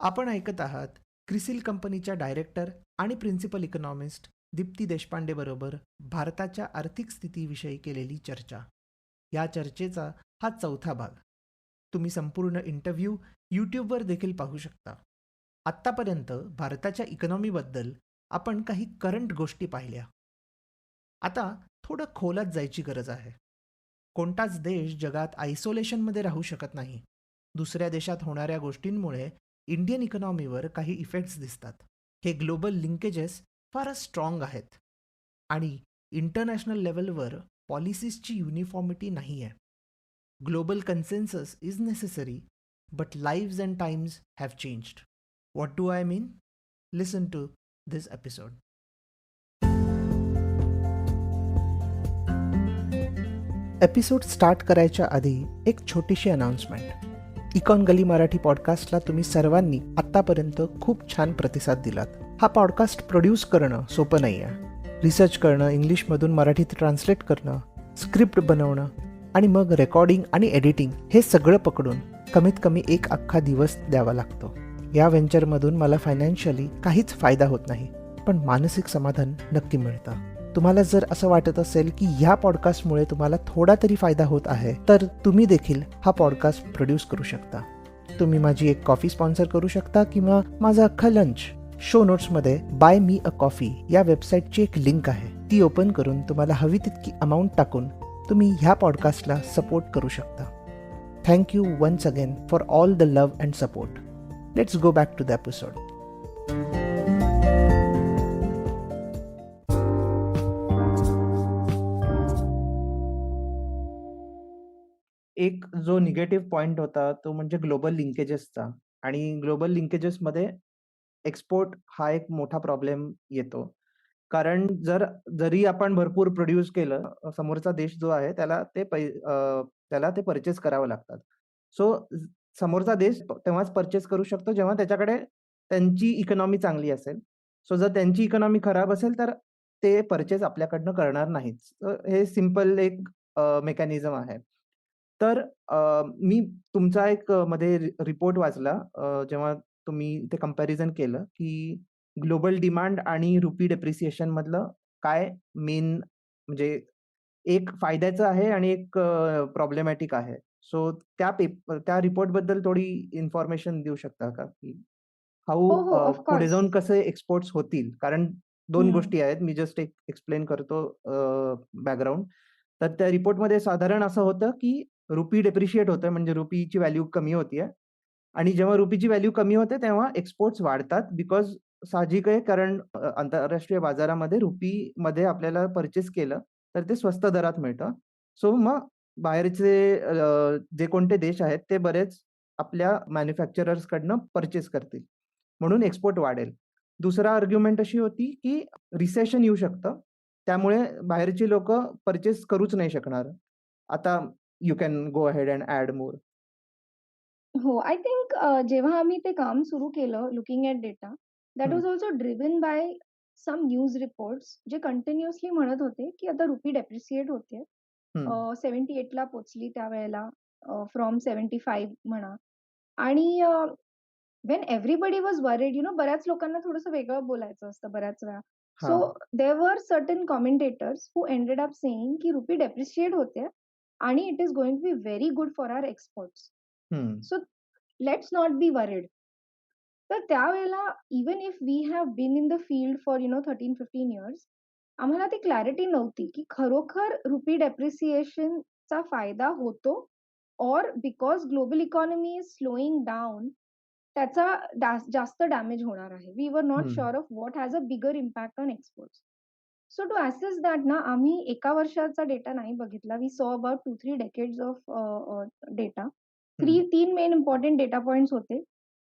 आपण ऐकत आहात क्रिसिल कंपनीच्या डायरेक्टर आणि प्रिन्सिपल इकॉनॉमिस्ट दीप्ती देशपांडे बरोबर भारताच्या आर्थिक स्थितीविषयी केलेली चर्चा. या चर्चेचा हा चौथा भाग. तुम्ही संपूर्ण इंटरव्ह्यू यूट्यूबवर देखील पाहू शकता. आत्तापर्यंत भारताच्या इकॉनॉमीबद्दल आपण काही करंट गोष्टी पाहिल्या. आता थोडं खोलात जायची गरज आहे. कोणताच देश जगात आयसोलेशनमध्ये राहू शकत नाही. दुसऱ्या देशात होणाऱ्या गोष्टींमुळे इंडियन इकॉनॉमीवर काही इफेक्ट्स दिसतात. हे ग्लोबल लिंकेजेस फारच स्ट्रॉंग आहेत. आणि इंटरनॅशनल लेवलवर पॉलिसीजची युनिफॉर्मिटी नाही आहे global consensus is necessary but lives and times have changed what do I mean listen to this episode episode start करायच्या आधी एक छोटीशी अनाउन्समेंट इकॉन गली मराठी पॉडकास्टला तुम्ही सर्वांनी आत्तापर्यंत खूप छान प्रतिसाद दिलात. हा पॉडकास्ट प्रोड्यूस करणं सोपं नाही आहे रिसर्च करणं इंग्लिशमधून मराठीत ट्रान्सलेट करणं स्क्रिप्ट बनवणं आणि मग रेकॉर्डिंग आणि एडिटिंग हे सगळं पकडून कमीत कमी एक अख्खा दिवस द्यावा लागतो. या व्हेंचरमधून मला फायनान्शियली काहीच फायदा होत नाही पण मानसिक समाधान नक्की मिळतं. तुम्हाला जर असं वाटत असेल की ह्या पॉडकास्टमुळे तुम्हाला थोडा तरी फायदा होत आहे तर तुम्ही देखील हा पॉडकास्ट प्रोड्यूस करू शकता. तुम्ही माझी एक कॉफी स्पॉन्सर करू शकता किंवा माझा अख्खा लंच शो नोट्समध्ये बाय मी अ कॉफी या वेबसाईटची एक लिंक आहे. ती ओपन करून तुम्हाला हवी तितकी अमाऊंट टाकून तुम्ही ह्या पॉडकास्टला सपोर्ट करू शकता. Thank you once again for all the love and support let's go back to the episode जो निगेटिव्ह पॉइंट होता तो म्हणजे ग्लोबल लिंकेजेसचा आणि ग्लोबल लिंकेजेसमध्ये एक्सपोर्ट हा एक मोठा प्रॉब्लेम येतो. कारण जर जरी आपण भरपूर प्रोड्यूस केलं, समोरचा देश जो आहे त्याला ते पै त्याला ते पर्चेस करावं लागतात. सो समोरचा देश तेव्हाच पर्चेस करू शकतो जेव्हा त्याच्याकडे त्यांची इकॉनॉमी चांगली असेल. सो जर त्यांची इकॉनॉमी खराब असेल तर ते पर्चेस आपल्याकडनं करणार नाहीत. तर हे सिंपल एक मेकॅनिझम आहे. तर मी तुमचा एक मध्ये रिपोर्ट वाचला जेव्हा तुम्ही ते कंपॅरिझन केलं, की ग्लोबल डिमांड आणि रुपी डेप्रिसिएशन मधलं काय मेन म्हणजे एक फायद्याचं आहे आणि एक प्रॉब्लेमॅटिक आहे. सो त्या पेप त्या रिपोर्टबद्दल थोडी इन्फॉर्मेशन देऊ शकता का? की हाऊ हो, हो. पुढे. जाऊन कसे एक्सपोर्ट्स होतील? कारण 2 हं. गोष्टी आहेत. मी जस्ट एक एक्सप्लेन करतो बॅकग्राऊंड. तर त्या रिपोर्टमध्ये साधारण असं होतं, की रुपी डेप्रिशिएट होतोय म्हणजे रुपीची व्हॅल्यू कमी होतीये आणि जेव्हा रुपीची व्हॅल्यू कमी होते तेव्हा एक्सपोर्ट्स वाढतात बिकॉज साहजिक आहे कारण आंतरराष्ट्रीय बाजारामध्ये रुपीमध्ये आपल्याला पर्चेस केलं तर ते स्वस्त दरात मिळतं. सो मग बाहेरचे जे कोणते देश आहेत ते बरेच आपल्या मॅन्युफॅक्चरर्सकडनं पर्चेस करतील. म्हणून एक्सपोर्ट वाढेल. दुसरा आर्ग्युमेंट अशी होती, की रिसेशन येऊ शकतं. त्यामुळे बाहेरची लोक पर्चेस करूच नाही शकणार. आता you can go ahead and add more. हो, आय थिंक जेव्हा आम्ही ते काम सुरू केलं looking at data, that was also driven by some news reports जे कंटिन्युअसली म्हणत होते, की आता रुपी डेप्रिशिएट होतेय. हं, अ, 78 ला पोहोचली त्यावेळेला फ्रॉम 75 म्हणा आणि अ, when everybody was worried you know बऱ्याच लोकांना थोडंसं वेगळं बोलायचं असतं बऱ्याच वेळा. सो हां, there were certain commentators who ended up saying की रुपी डेप्रिशिएट होते आणि it is going to be very good for our exports. So let's not be worried. तर त्यावेळेला even if we have been in the field for you know 13-15 years, आम्हाला ती clarity नव्हती, की खरोखर रुपी डेप्रिसिएशनचा फायदा होतो और because global economy is slowing down त्याचा जास्त डॅमेज होणार आहे. We were not sure of what has a bigger impact on exports. So to assess that ना आम्ही एका वर्षाचा डेटा नाही बघितला. We saw about 2-3 decades of data. हं, 3 3 मेन इम्पोर्टंट डेटा पॉइंट्स होते.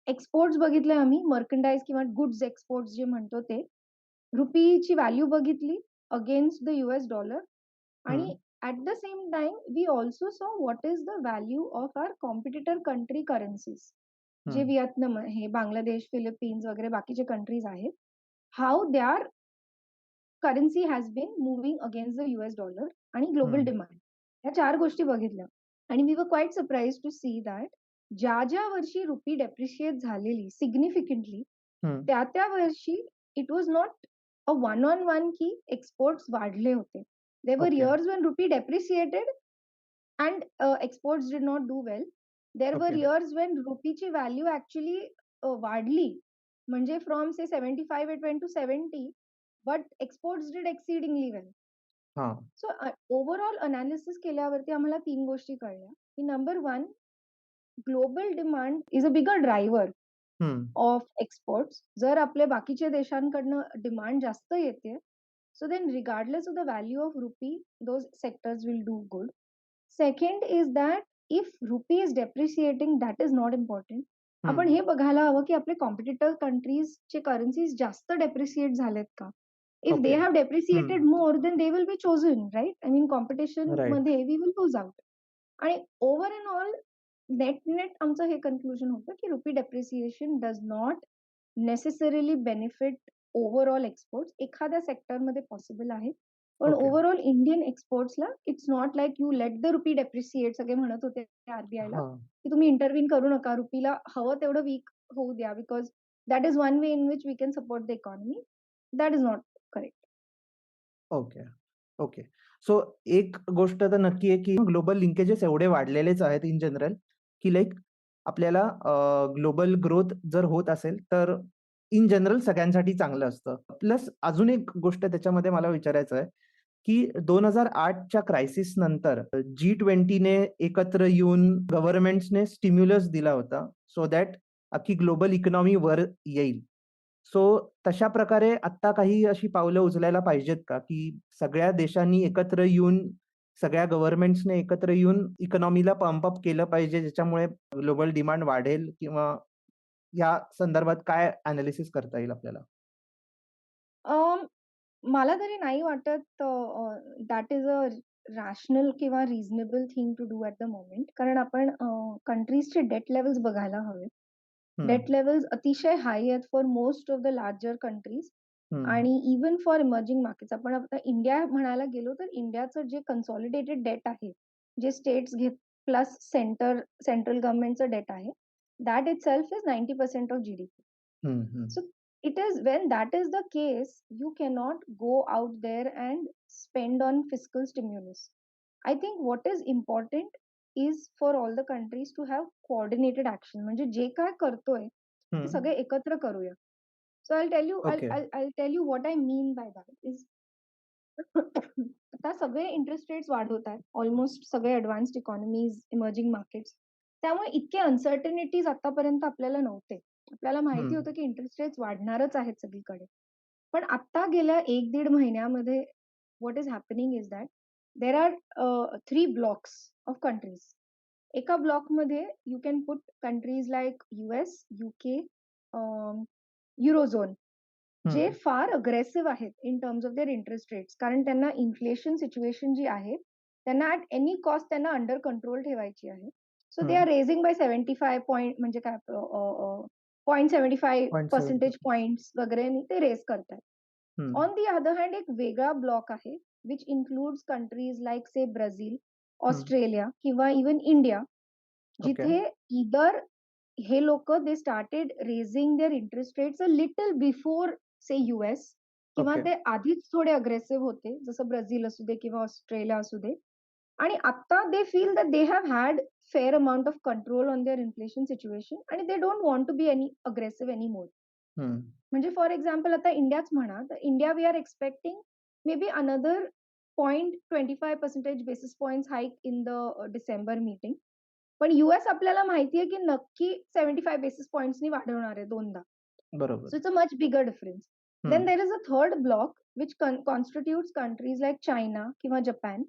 एक्सपोर्ट्स बघितले आम्ही मर्कंडाइज किंवा गुड्स एक्सपोर्ट्स जे म्हणतो ते. रुपीची व्हॅल्यू बघितली अगेन्स्ट द यूएस डॉलर हं, आणि at the same time we also saw what is the value of our competitor country currencies. जे हं, व्हिएतनाम आहे, बांगलादेश, फिलिपिन्स वगैरे बाकीचे कंट्रीज आहेत. How their currency has been moving against the US dollar आणि global demand. या 4 गोष्टी बघितल्या आणि we were quite surprised to see that ज्या, ज्या वर्षी रुपी डेप्रिशिएट झालेली सिग्निफिकंटली. त्या, त्या वर्षी it was not a one on one की एक्सपोर्ट्स वाढले होते. There were. Years when rupee depreciated and exports did not do well. There were. Years when रुपीची value actually uh, वाढली. म्हणजे from say 75 it went to 70 but exports did exceedingly well. हां. So अ, overall analysis केल्यावरती आम्हाला 3 गोष्टी कळल्या, की number 1 global demand is a bigger driver हं. Of exports. जर आपल्या बाकीच्या देशांकडनं डिमांड जास्त येतेय, so then regardless of the value of rupee, those sectors will do good. Second is that if rupee is depreciating that is not important. आपण हं. हे बघायला हवं, की आपले कॉम्पिटिटर कंट्रीजचे करन्सीज जास्त डेप्रिशिएट झालेत का? If they okay. Have depreciated हं. More then they will be chosen right? I mean right. कॉम्पिटिशनमध्ये वी विल लूज आउट. आणि over and all net net आमचं हे कन्क्लुजन होतं, की rupee depreciation does not necessarily benefit overall exports. एखाद्या सेक्टरमध्ये possible आहे. पण okay. Overall Indian एक्सपोर्ट्सला it's not like you let the rupee depreciate सगळे म्हणत होते आर-बी-आयला, हां. की तुम्ही इंटरव्हीन करू नका. रुपीला हवं तेवढं वीक होऊ द्या because that is one way in which we can support the economy. That is not correct. Okay. Okay. So एक गोष्ट तर नक्की आहे, की ग्लोबल लिंकेजेस एवढे वाढलेलेच आहेत इन जनरल, की लाईक आपल्याला ग्लोबल ग्रोथ जर होत असेल, तर इन जनरल सगळ्यांसाठी चांगलं असतं. प्लस अजून एक गोष्ट त्याच्यामध्ये मला विचारायचं आहे, की 2008च्या क्रायसिस नंतर G20ने एकत्र येऊन गव्हर्नमेंट्सने स्टिम्युलस दिला होता, सो दॅट अख्खी ग्लोबल इकॉनॉमी वर येईल. सो तशा प्रकारे आत्ता काही अशी पावलं उचलायला पाहिजेत का, की सगळ्या देशांनी एकत्र येऊन, सगळ्या गव्हर्नमेंट्सने एकत्र येऊन इकॉनॉमीला पंप अप केलं पाहिजे, ज्याच्यामुळे ग्लोबल डिमांड वाढेल किंवा या संदर्भात काय अनालिसिस करता येईल आपल्याला? मला तरी नाही वाटत दॅट इज अ रॅशनल किंवा reasonable thing to do at the moment. कारण आपण कंट्रीजचे डेट लेवल्स बघायला हवे डेट लेव्हल्स अतिशय हाय आहेत for most of the larger countries. आणि इव्हन फॉर इमर्जिंग मार्केट्स. आपण आता इंडिया म्हणायला गेलो, तर इंडियाचं जे कन्सॉलिडेटेड डेट आहे, जे स्टेट्स घेत प्लस सेंटर सेंट्रल गव्हर्नमेंटचं डेट आहे, that itself is 90% of GDP. हं, हं. So it is when that is the case, you cannot go out there and spend on fiscal stimulus. I think what is important is for all the countries to have coordinated action. म्हणजे जे काय करतोय, ते. सगळे एकत्र करूया. So I tell you I tell you what I mean by that is आता सगळे इंटरेस्ट रेट्स वाढवतायत. ऑलमोस्ट सगळे एडवान्स्ड इकॉनॉमीज, इमर्जिंग मार्केट्स. त्यामुळे इतके अनसर्टनिटीज आतापर्यंत आपल्याला नव्हते. आपल्याला माहिती. होतं, की इंटरेस्ट रेट्स वाढणारच आहेत सगळीकडे. पण आत्ता गेल्या 1-1.5 महिन्यामध्ये what is happening is that there are 3 blocks of countries. एका ब्लॉकमध्ये you can put countries like US, UK, eurozone जे. फार अग्रेसिव्ह आहेत in terms of their interest rates. कारण त्यांना इन्फ्लेशन सिच्युएशन जी आहे, त्यांना ॲट एनी कॉस्ट त्यांना अंडर कंट्रोल ठेवायची आहे. So they. Are raising by 75 point म्हणजे काय अ, 0.75 0.75 पर्सेंटेज पॉइंट्स वगैरेनी ते रेज करतायत. हं. ऑन द अदर हँड एक वेगळा ब्लॉक आहे, which includes countries like say Brazil. Australia किंवा इव्हन इंडिया. जिथे ईदर हे लोकं they started raising their interest rates a little before say US किंवा. ते आधीच थोडे अग्रेसिव्ह होते. जसं ब्राझील असू दे किंवा ऑस्ट्रेलिया असू दे. आणि आत्ता they feel that they have had fair amount of control on their inflation situation आणि they don't want to be any aggressive any more. म्हणजे फॉर एक्झाम्पल आता इंडियाच म्हणा, तर India we are expecting maybe another 0.25 percentage basis points hike in the December meeting. पण US आपल्याला माहिती आहे, की नक्की 75 बेसिस पॉइंट्सनी वाढवणार आहे दोनदा. बरोबर. So it's a much bigger difference. Then. There is a third block which con constitutes countries like China किंवा Japan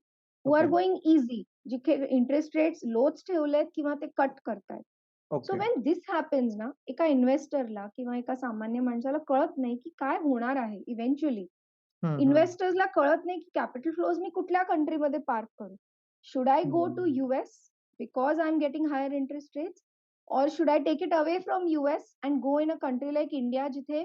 who are. Going easy. जिथे इंटरेस्ट रेट्स लोच ठेवलेत किंवा ते कट करतायत. सो. व्हेन धिस हॅपन्स ना, एका इन्व्हेस्टरला किंवा एका सामान्य माणसाला कळत नाही, की काय होणार आहे इव्हेंच्युअली. हं, हं. इन्व्हेस्टर्सला कळत नाही, की कॅपिटल फ्लोज मी कुठल्या कंट्रीमध्ये पार्क करू. Should I go to hmm. US because I am getting higher interest rates or should I take it away from US and go in a country like India जिथे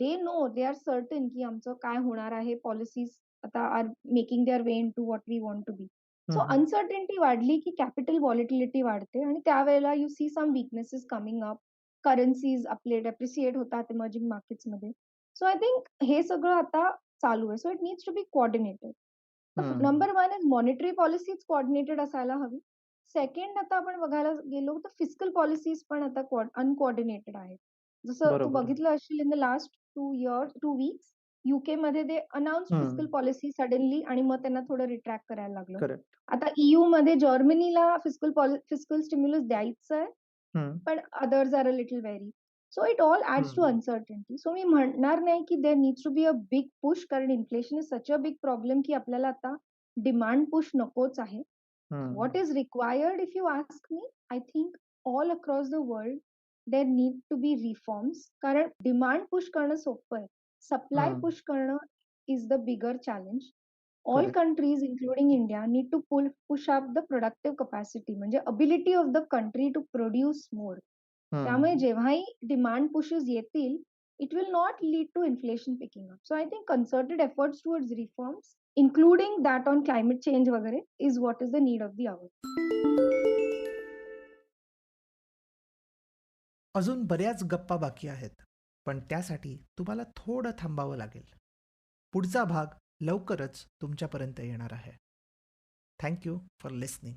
they know they are certain की आमचं काय होणार आहे. Policies आता are making their way into what we want to be. So hmm. Uncertainty वाढली की capital volatility वाढते आणि त्यावेळेला you see some weaknesses coming up. Currencies आपले डेप्रिशिएट होतात इमर्जिंग मार्केट्समध्ये. सो आय थिंक हे सगळं आता चालू आहे. So it needs to be coordinated. Number 1 is monetary policies coordinated असायला हवी. सेकंड आता आपण बघायला गेलो तर फिस्कल पॉलिसीज पण आता अनकोऑर्डिनेटेड आहेत. जसं तू. बघितलं असशील in the last 2 years 2 weeks यूकेमध्ये they announced fiscal hmm. Policy suddenly आणि मग त्यांना थोडं रिट्रॅक्ट करायला लागलं. आता ईयूमध्ये जर्मनीला फिस्कल पॉलि फिस्कल स्टिम्युलस द्यायचं आहे. पण others are a little wary. So it all adds to hmm. So मी म्हणणार नाही की there needs to be a big push कारण inflation is such a big problem की आपल्याला आता डिमांड पुश नकोच आहे. What hmm. Is required if you ask me, I think all across the world there need to be reforms कारण demand push करणं सोपं आहे. सप्लाय पुश करणं is the bigger challenge. All countries including India need to pull push up the productive capacity म्हणजे ability of the country to produce more. त्यामुळे. जेव्हाही demand pushes येतील, it will not lead to inflation picking up. So I think concerted efforts towards reforms including that on climate change वगैरे is what is the need of the hour. अजून बऱ्याच गप्पा बाकी आहेत. पण त्यासाठी तुम्हाला थोडं थांबावं लागेल. पुढचा भाग लवकरच तुमच्यापर्यंत येणार आहे. Thank you for listening.